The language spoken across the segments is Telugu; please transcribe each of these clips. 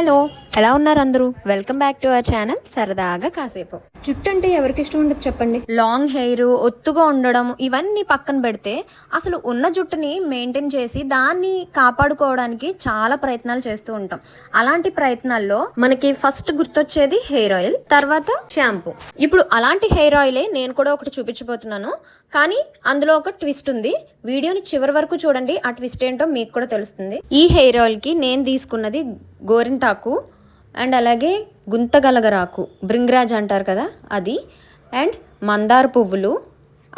హలో ఎలా ఉన్నారు అందరూ? Welcome back to our channel సరదాగా కాసేపు. జుట్టు అంటే ఎవరికి ఇష్టం ఉండదు చెప్పండి. లాంగ్ హెయిర్ ఒత్తుగా ఉండడం ఇవన్నీ పక్కన పెడితే అసలు ఉన్న జుట్టుని మెయింటైన్ చేసి దాన్ని కాపాడుకోవడానికి చాలా ప్రయత్నాలు చేస్తూ ఉంటాం. అలాంటి ప్రయత్నాల్లో మనకి ఫస్ట్ గుర్తొచ్చేది హెయిర్ ఆయిల్ తర్వాత షాంపూ ఇప్పుడు అలాంటి హెయిర్ ఆయిలే నేను కూడా ఒకటి చూపించబోతున్నాను. కానీ అందులో ఒక ట్విస్ట్ ఉంది. వీడియోని చివరి వరకు చూడండి. ఆ ట్విస్ట్ ఏంటో మీకు కూడా తెలుస్తుంది. ఈ హెయిర్ ఆయిల్కి నేను తీసుకున్నది గోరింటాకు అండ్ అలాగే గుంతగలగరాకు. బ్రింగ్రాజ్ అంటారు కదా అది. అండ్ మందార పువ్వులు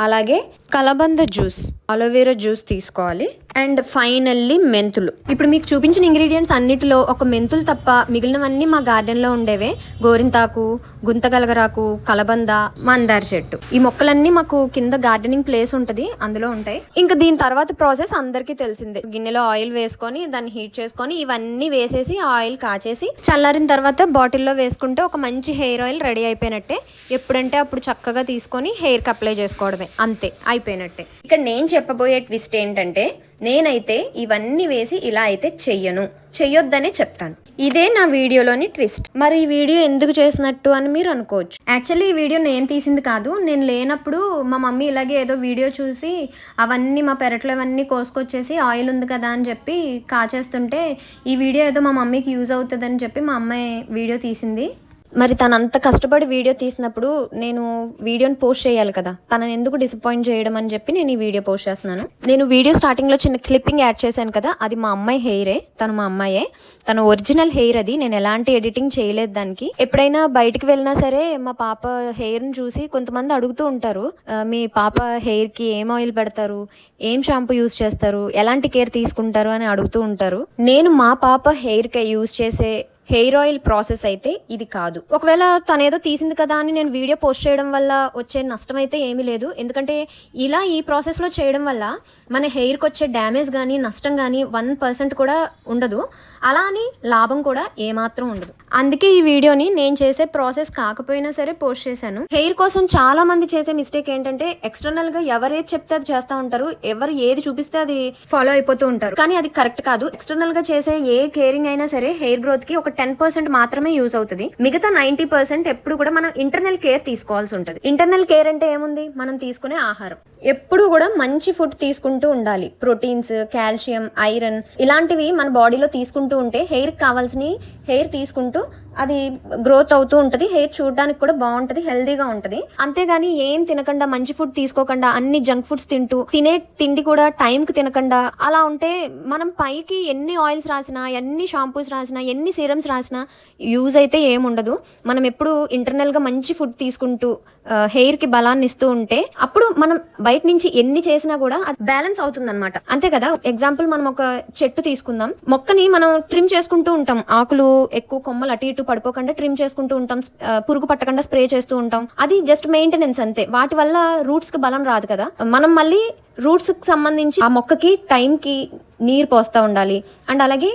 అలాగే కలబంద జ్యూస్ అలోవేరా జ్యూస్ తీసుకోవాలి. అండ్ ఫైనల్లీ మెంతులు. ఇప్పుడు మీకు చూపించిన ఇంగ్రీడియంట్స్ అన్నిటిలో ఒక మెంతులు తప్ప మిగిలినవన్నీ మా గార్డెన్లో ఉండేవే. గోరింతాకు గుంతగలగరాకు కలబంద మందార చెట్టు. ఈ మొక్కలన్నీ మాకు కింద గార్డెనింగ్ ప్లేస్ ఉంటుంది అందులో ఉంటాయి. ఇంకా దీని తర్వాత ప్రాసెస్ అందరికీ తెలిసిందే. గిన్నెలో ఆయిల్ వేసుకొని దాన్ని హీట్ చేసుకొని ఇవన్నీ వేసేసి ఆయిల్ కాచేసి చల్లారిన తర్వాత బాటిల్లో వేసుకుంటే ఒక మంచి హెయిర్ ఆయిల్ రెడీ అయిపోయినట్టే. ఎప్పుడంటే అప్పుడు చక్కగా తీసుకొని హెయిర్కి అప్లై చేసుకోవడమే. అంతే అయిపోయినట్టే. ఇక్కడ నేను చెప్పబోయే ట్విస్ట్ ఏంటంటే నేనైతే ఇవన్నీ వేసి ఇలా అయితే చెయ్యను. చెయ్యొద్దనే చెప్తాను. ఇదే నా వీడియోలోని ట్విస్ట్. మరి ఈ వీడియో ఎందుకు చేసినట్టు అని మీరు అనుకోవచ్చు. యాక్చువల్లీ ఈ వీడియో నేను తీసింది కాదు. నేను లేనప్పుడు మా మమ్మీ ఇలాగే ఏదో వీడియో చూసి అవన్నీ మా పెరట్లో అవన్నీ కోసుకొచ్చేసి ఆయిల్ ఉంది కదా అని చెప్పి కాచేస్తుంటే ఈ వీడియో ఏదో మా మమ్మీకి యూజ్ అవుతుందని చెప్పి మా అమ్మాయి వీడియో తీసింది. మరి తను అంత కష్టపడి వీడియో తీసినప్పుడు నేను వీడియోని పోస్ట్ చేయాలి కదా. తనని ఎందుకు డిసప్పాయింట్ చేయడం అని చెప్పి నేను ఈ వీడియో పోస్ట్ చేస్తున్నాను. నేను వీడియో స్టార్టింగ్లో చిన్న క్లిప్పింగ్ యాడ్ చేశాను కదా. అది మా అమ్మాయి హెయిరే తను మా అమ్మాయే. తన ఒరిజినల్ హెయిర్ అది. నేను ఎలాంటి ఎడిటింగ్ చేయలేదు దానికి. ఎప్పుడైనా బయటికి వెళ్ళినా సరే మా పాప హెయిర్ని చూసి కొంతమంది అడుగుతూ ఉంటారు మీ పాప హెయిర్కి ఏం ఆయిల్ పెడతారు? ఏం షాంపూ యూస్ చేస్తారు? ఎలాంటి కేర్ తీసుకుంటారు? అని అడుగుతూ ఉంటారు. నేను మా పాప హెయిర్కి యూస్ చేసే హెయిర్ ఆయిల్ ప్రాసెస్ అయితే ఇది కాదు. ఒకవేళ తనేదో తీసింది కదా అని నేను వీడియో పోస్ట్ చేయడం వల్ల వచ్చే నష్టం అయితే ఏమీ లేదు. ఎందుకంటే ఇలా ఈ ప్రాసెస్లో చేయడం వల్ల మన హెయిర్కి వచ్చే డ్యామేజ్ కానీ నష్టం కానీ వన్ పర్సెంట్ కూడా ఉండదు. అలా అని లాభం కూడా ఏమాత్రం ఉండదు. అందుకే ఈ వీడియోని నేను చేసే ప్రాసెస్ కాకపోయినా సరే పోస్ట్ చేశాను. హెయిర్ కోసం చాలా మంది చేసే మిస్టేక్ ఏంటంటే ఎక్స్టర్నల్గా ఎవరు ఏది చెప్తే అది చేస్తూ ఉంటారు. ఎవరు ఏది చూపిస్తే అది ఫాలో అయిపోతూ ఉంటారు. కానీ అది కరెక్ట్ కాదు. ఎక్స్టర్నల్గా చేసే ఏ కేరింగ్ అయినా సరే హెయిర్ గ్రోత్కి ఒక ఒక టెన్ పర్సెంట్ మాత్రమే యూజ్ అవుతుంది. మిగతా నైన్టీ పర్సెంట్ ఎప్పుడు కూడా మనం ఇంటర్నల్ కేర్ తీసుకోవాల్సి ఉంటుంది. ఇంటర్నల్ కేర్ అంటే ఏముంది? మనం తీసుకునే ఆహారం. ఎప్పుడు కూడా మంచి ఫుడ్ తీసుకుంటూ ఉండాలి. ప్రోటీన్స్ కాల్షియం ఐరన్ ఇలాంటివి మన బాడీలో తీసుకుంటూ ఉంటే హెయిర్ కావాల్సిన హెయిర్ తీసుకుంటూ అది గ్రోత్ అవుతూ ఉంటుంది హెయిర్ చూడడానికి కూడా బాగుంటుంది హెల్దీగా ఉంటుంది. అంతేగాని ఏం తినకుండా మంచి ఫుడ్ తీసుకోకుండా అన్ని జంక్ ఫుడ్స్ తింటూ తినే తిండి కూడా టైంకి తినకుండా అలా ఉంటే మనం పైకి ఎన్ని ఆయిల్స్ రాసినా ఎన్ని షాంపూస్ రాసినా ఎన్ని సీరమ్స్ రాసినా యూజ్ అయితే ఏముండదు మనం ఎప్పుడు ఇంటర్నల్గా మంచి ఫుడ్ తీసుకుంటూ హెయిర్కి బలాన్ని ఇస్తూ ఉంటే అప్పుడు మనం బయట నుంచి ఎన్ని చేసినా కూడా అది బ్యాలెన్స్ అవుతుంది అనమాట అంతే కదా? ఎగ్జాంపుల్ మనం ఒక చెట్టు తీసుకుందాం. మొక్కని మనం ట్రిమ్ చేసుకుంటూ ఉంటాం. ఆకులు ఎక్కువ కొమ్మలు అటు ఇటు పడిపోకుండా ట్రిమ్ చేసుకుంటూ ఉంటాం పురుగు పట్టకుండా స్ప్రే చేస్తూ ఉంటాం. అది జస్ట్ మెయింటెనెన్స్ అంతే. వాటి వల్ల రూట్స్కి బలం రాదు కదా. మనం మళ్ళీ రూట్స్కి సంబంధించి ఆ మొక్కకి టైంకి నీరు పోస్తూ ఉండాలి. అండ్ అలాగే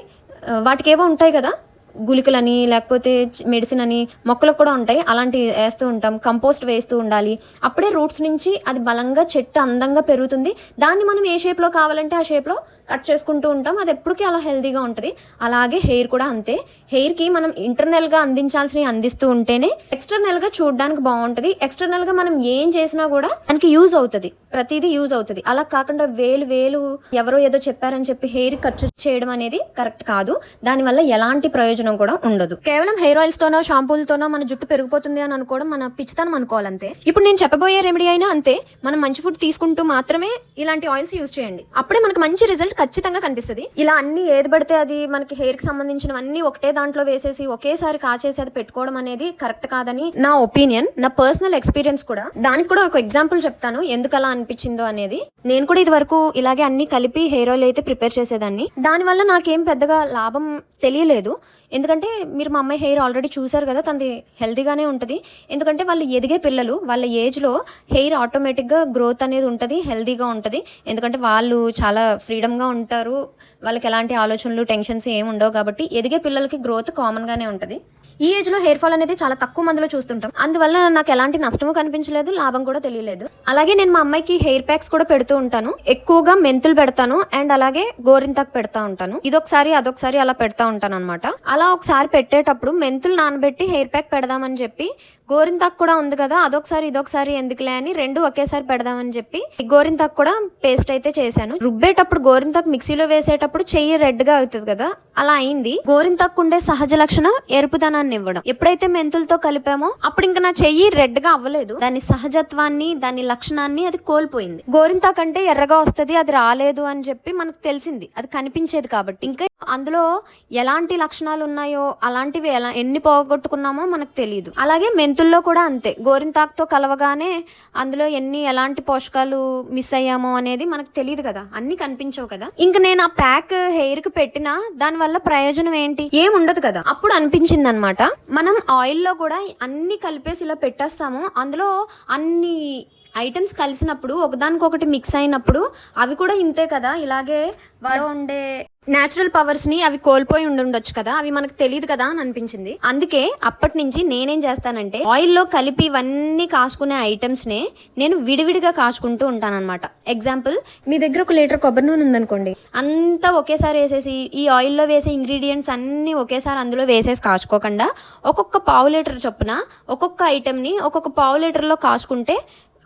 వాటికి ఏవో ఉంటాయి కదా గుళికలని లేకపోతే మెడిసిన్ అని మొక్కలకు కూడా ఉంటాయి. అలాంటి వేస్తూ ఉంటాం కంపోస్ట్ వేస్తూ ఉండాలి. అప్పుడే రూట్స్ నుంచి అది బలంగా చెట్టు అందంగా పెరుగుతుంది. దాన్ని మనం ఏ షేప్లో కావాలంటే ఆ షేప్లో కట్ చేసుకుంటూ ఉంటాం. అది ఎప్పటికీ అలా హెల్దీగా ఉంటుంది. అలాగే హెయిర్ కూడా అంతే. హెయిర్కి మనం ఇంటర్నల్గా అందించాల్సినవి అందిస్తూ ఉంటేనే ఎక్స్టర్నల్గా చూడడానికి బాగుంటుంది. ఎక్స్టర్నల్గా మనం ఏం చేసినా కూడా దానికి యూజ్ అవుతుంది. ప్రతిదీ యూజ్ అవుతుంది. అలా కాకుండా వేలు వేలు ఎవరో ఏదో చెప్పారని చెప్పి హెయిర్ ఖర్చు చేయడం అనేది కరెక్ట్ కాదు. దానివల్ల ఎలాంటి ప్రయోజనం కూడా ఉండదు. కేవలం హెయిర్ ఆయిల్స్ తోనో షాంపూలతోనో మన జుట్టు పెరిగిపోతుంది అని అనుకోవడం మన పిచ్చితనం అనుకోవాలంతే. ఇప్పుడు నేను చెప్పబోయే రెమెడీ అయినా అంతే. మనం మంచి ఫుడ్ తీసుకుంటూ మాత్రమే ఇలాంటి ఆయిల్స్ యూజ్ చేయండి. అప్పుడే మనకు మంచి రిజల్ట్ ఖచ్చితంగా కనిపిస్తుంది. ఇలా అన్ని ఏది పడితే అది మనకి హెయిర్కి సంబంధించినవన్నీ ఒకటే దాంట్లో వేసేసి ఒకేసారి కాచేసి అది పెట్టుకోవడం అనేది కరెక్ట్ కాదని నా ఒపీనియన్ నా పర్సనల్ ఎక్స్పీరియన్స్ కూడా. దానికి కూడా ఒక ఎగ్జాంపుల్ చెప్తాను ఎందుకు అలా అనిపించిందో అనేది. నేను కూడా ఇది వరకు ఇలాగే అన్ని కలిపి హెయిర్ ఆయిల్ అయితే ప్రిపేర్ చేసేదాన్ని. దానివల్ల నాకేం పెద్దగా లాభం తెలియలేదు. ఎందుకంటే మీరు మా అమ్మాయి హెయిర్ ఆల్రెడీ చూసారు కదా తనది హెల్తీగానే ఉంటుంది. ఎందుకంటే వాళ్ళు ఎదిగే పిల్లలు వాళ్ళ ఏజ్లో హెయిర్ ఆటోమేటిక్గా గ్రోత్ అనేది ఉంటుంది హెల్తీగా ఉంటుంది. ఎందుకంటే వాళ్ళు చాలా ఫ్రీడమ్గా ఉంటారు. వాళ్ళకి ఎలాంటి ఆలోచనలు టెన్షన్స్ ఏమి ఉండవు కాబట్టి ఎదిగే పిల్లలకి గ్రోత్ కామన్గానే ఉంటుంది. ఈ ఏజ్లో హెయిర్ ఫాల్ అనేది చాలా తక్కువ మందిలో చూస్తుంటాం. అందువల్ల నాకు ఎలాంటి నష్టము కనిపించలేదు లాభం కూడా తెలియలేదు. అలాగే నేను మా అమ్మాయికి హెయిర్ ప్యాక్స్ కూడా పెడుతూ ఉంటాను. ఎక్కువగా మెంతులు పెడతాను అండ్ అలాగే గోరింతాకు పెడతా ఉంటాను. ఇదొకసారి అదొకసారి అలా పెడతా ఉంటాను అనమాట అలా ఒకసారి పెట్టేటప్పుడు మెంతులు నానబెట్టి హెయిర్ ప్యాక్ పెడదామని చెప్పి గోరింతాకు కూడా ఉంది కదా అదొకసారి ఇదొకసారి ఎందుకులే అని రెండు ఒకేసారి పెడదామని చెప్పి గోరింతాకు కూడా పేస్ట్ అయితే చేశాను. రుబ్బేటప్పుడు గోరింతాకు మిక్సీలో వేసేటప్పుడు చెయ్యి రెడ్గా అవుతుంది కదా అలా అయింది. గోరింతాకు ఉండే సహజ లక్షణం ఎరుపుదనాన్ని ఇవ్వడం. ఎప్పుడైతే మెంతులతో కలిపామో అప్పుడు ఇంకా నా చెయ్యి రెడ్గా అవ్వలేదు. దాని సహజత్వాన్ని దాని లక్షణాన్ని అది కోల్పోయింది. గోరింతాకు అంటే ఎర్రగా వస్తది అది రాలేదు అని చెప్పి మనకు తెలిసింది. అది కనిపించేది కాబట్టి. ఇంకా అందులో ఎలాంటి లక్షణాలు ఉన్నాయో అలాంటివి ఎలా ఎన్ని పోగొట్టుకున్నామో మనకు తెలియదు అలాగే మెంతుల్లో కూడా అంతే. గోరింతాకుతో కలవగానే అందులో ఎన్ని ఎలాంటి పోషకాలు మిస్ అయ్యామో అనేది మనకు తెలియదు కదా. అన్ని కనిపించవు కదా. ఇంకా నేను ఆ ప్యాక్ హెయిర్కి పెట్టినా దాని వల్ల ప్రయోజనం ఏంటి? ఏం ఉండదు కదా. అప్పుడు అనిపించింది అనమాట మనం ఆయిల్లో కూడా అన్ని కలిపేసి ఇలా పెట్టేస్తాము. అందులో అన్ని ఐటమ్స్ కలిసినప్పుడు ఒకదానికొకటి మిక్స్ అయినప్పుడు అవి కూడా ఇంతే కదా? ఇలాగే వాడు ఉండే నేచురల్ పవర్స్ని అవి కోల్పోయి ఉండుండొచ్చు కదా? అవి మనకు తెలియదు కదా? అని అనిపించింది. అందుకే అప్పటి నుంచి నేనేం చేస్తానంటే ఆయిల్లో కలిపి ఇవన్నీ కాసుకునే ఐటమ్స్నే నేను విడివిడిగా కాచుకుంటూ ఉంటానన్నమాట. ఎగ్జాంపుల్ మీ దగ్గర ఒక లీటర్ కొబ్బరి నూనె ఉందనుకోండి. అంతా ఒకేసారి వేసేసి ఈ ఆయిల్లో వేసే ఇంగ్రీడియంట్స్ అన్నీ ఒకేసారి అందులో వేసేసి కాచుకోకుండా ఒక్కొక్క పావు లీటర్ చొప్పున ఒక్కొక్క ఐటెంని ఒక్కొక్క పావు లీటర్లో కాచుకుంటే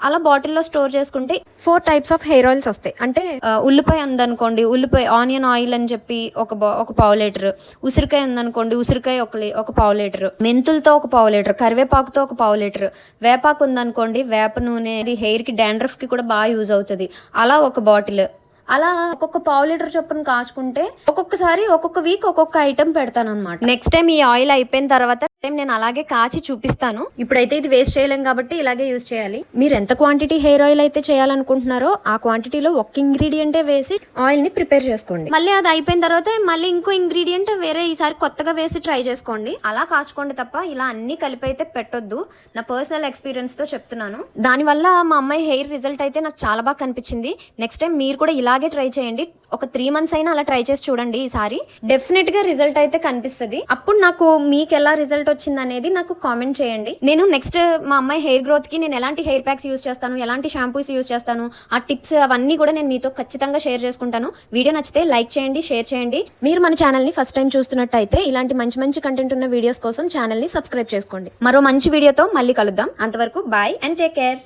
అలా బాటిల్లో స్టోర్ చేసుకుంటే four types of hair oils వస్తాయి. అంటే ఉల్లిపాయ ఉందనుకోండి ఉల్లిపాయ ఆనియన్ ఆయిల్ అని చెప్పి ఒక బా- ఒక పావు లీటర్. ఉసిరికాయ ఉందనుకోండి ఉసిరికాయ ఒక ఒక పావు లీటర్. మెంతులతో ఒక పావు లీటర్. కరివేపాకుతో ఒక పావు లీటర్. వేపాకు ఉందనుకోండి వేప నూనె ఇది హెయిర్కి డాండ్రఫ్కి కూడా బాగా యూజ్ అవుతుంది. అలా ఒక బాటిల్. అలా ఒక్కొక్క పావు లీటర్ చొప్పున కాచుకుంటే ఒక్కొక్కసారి ఒక్కొక్క వీక్ ఒక్కొక్క ఐటెం పెడతాను అనమాట నెక్స్ట్ టైం ఈ ఆయిల్ అయిపోయిన తర్వాత టైం నేను అలాగే కాచి చూపిస్తాను. ఇప్పుడైతే ఇది వేస్ట్ చేయలేం కాబట్టి ఇలాగే యూజ్ చేయాలి. మీరు ఎంత క్వాంటిటీ హెయిర్ ఆయిల్ అయితే చేయాలనుకుంటున్నారో ఆ క్వాంటిటీలో ఒక్క ఇంగ్రీడియంటే వేసి ఆయిల్ని ప్రిపేర్ చేసుకోండి. మళ్ళీ అది అయిపోయిన తర్వాత మళ్ళీ ఇంకో ఇంగ్రీడియంట్ వేరే ఈసారి కొత్తగా వేసి ట్రై చేసుకోండి. అలా కాచుకోండి తప్ప ఇలా అన్ని కలిపి అయితే పెట్టొద్దు. నా పర్సనల్ ఎక్స్పీరియన్స్తో చెప్తున్నాను. దానివల్ల మా అమ్మాయి హెయిర్ రిజల్ట్ అయితే నాకు చాలా బాగా కనిపించింది. నెక్స్ట్ టైం మీరు కూడా ఇలాగే ట్రై చేయండి. ఒక త్రీ మంత్స్ అయినా అలా ట్రై చేసి చూడండి ఈసారి. డెఫినెట్గా రిజల్ట్ అయితే కనిపిస్తుంది. అప్పుడు నాకు మీకు ఎలా రిజల్ట్ వచ్చింది అనేది నాకు కామెంట్ చేయండి. నేను నెక్స్ట్ మా అమ్మాయి హెయిర్ గ్రోత్కి నేను ఎలాంటి హెయిర్ ప్యాక్స్ యూస్ చేస్తాను ఎలాంటి షాంపూస్ యూస్ చేస్తాను ఆ టిప్స్ అవన్నీ కూడా నేను మీతో ఖచ్చితంగా షేర్ చేసుకుంటాను. వీడియో నచ్చితే లైక్ చేయండి షేర్ చేయండి. మీరు మన ఛానల్ని ఫస్ట్ టైం చూస్తున్నట్టయితే ఇలాంటి మంచి మంచి కంటెంట్ ఉన్న వీడియోస్ కోసం ఛానల్ని సబ్స్క్రైబ్ చేసుకోండి. మరో మంచి వీడియోతో మళ్ళీ కలుద్దాం. అంతవరకు బాయ్ అండ్ టేక్ కేర్